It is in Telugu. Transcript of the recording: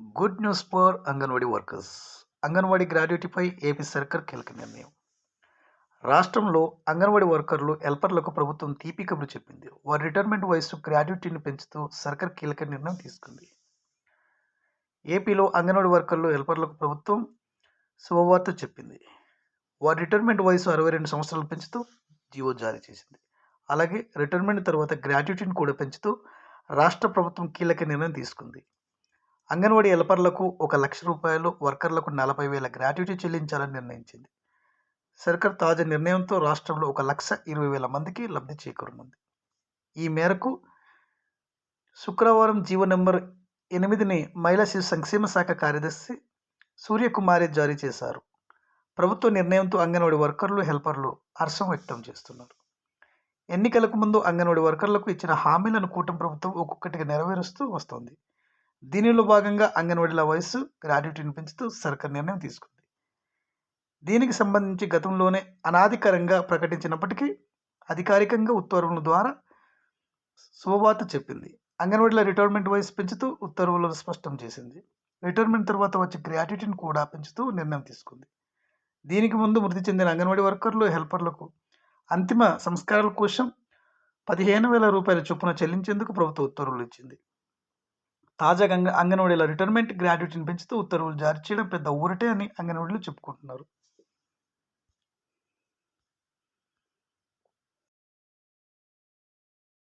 Good news for anganwadi workers. Anganwadi గ్రాడ్యుయేటీపై AP సర్కార్ కీలక నిర్ణయం. రాష్ట్రంలో అంగన్వాడీ వర్కర్లు హెల్పర్లకు ప్రభుత్వం తీపి కబురు చెప్పింది. వారి రిటైర్మెంట్ వయసు గ్రాడ్యుయేటీని పెంచుతూ సర్కార్ కీలక నిర్ణయం తీసుకుంది. ఏపీలో అంగన్వాడీ వర్కర్లు హెల్పర్లకు ప్రభుత్వం శుభవార్త చెప్పింది. వారి రిటైర్మెంట్ వయసు అరవై రెండు సంవత్సరాలు పెంచుతూ జీవో జారీ చేసింది. అలాగే రిటైర్మెంట్ తర్వాత గ్రాడ్యుయేటీని కూడా పెంచుతూ రాష్ట్ర ప్రభుత్వం కీలక నిర్ణయం తీసుకుంది. అంగన్వాడీ హెల్పర్లకు ఒక లక్ష రూపాయలు వర్కర్లకు నలభై వేల గ్రాట్యుటీ చెల్లించాలని నిర్ణయించింది. సర్కార్ తాజా నిర్ణయంతో రాష్ట్రంలో ఒక లక్ష ఇరవై వేల మందికి లబ్ధి చేకూరనుంది. ఈ మేరకు శుక్రవారం జీవో నెంబర్ ఎనిమిదిని మహిళా శిశు సంక్షేమ శాఖ కార్యదర్శి సూర్యకుమారి జారీ చేశారు. ప్రభుత్వ నిర్ణయంతో అంగన్వాడీ వర్కర్లు హెల్పర్లు హర్షం వ్యక్తం చేస్తున్నారు. ఎన్నికలకు ముందు అంగన్వాడీ వర్కర్లకు ఇచ్చిన హామీలను కూటమి ప్రభుత్వం ఒక్కొక్కటిగా నెరవేరుస్తూ వస్తోంది. దీనిలో భాగంగా అంగన్వాడీల వయస్సు గ్రాడ్యుయేటీని పెంచుతూ సర్కార్ నిర్ణయం తీసుకుంది. దీనికి సంబంధించి గతంలోనే అనాధికారంగా ప్రకటించినప్పటికీ అధికారికంగా ఉత్తర్వుల ద్వారా శుభవార్త చెప్పింది. అంగన్వాడీల రిటైర్మెంట్ వయసు పెంచుతూ ఉత్తర్వులను స్పష్టం చేసింది. రిటైర్మెంట్ తర్వాత వచ్చే గ్రాట్యుటీని కూడా పెంచుతూ నిర్ణయం తీసుకుంది. దీనికి ముందు మృతి చెందిన అంగన్వాడీ వర్కర్లు హెల్పర్లకు అంతిమ సంస్కారాల కోసం పదిహేను వేల రూపాయల చొప్పున చెల్లించేందుకు ప్రభుత్వం ఉత్తర్వులు ఇచ్చింది. తాజాగా అంగ అంగన్వాడీల రిటైర్మెంట్ గ్రాడ్యుయేటీని పెంచుతూ ఉత్తర్వులు జారీ చేయడం పెద్ద ఊరటే అని అంగన్వాడీలు చెప్పుకుంటున్నారు.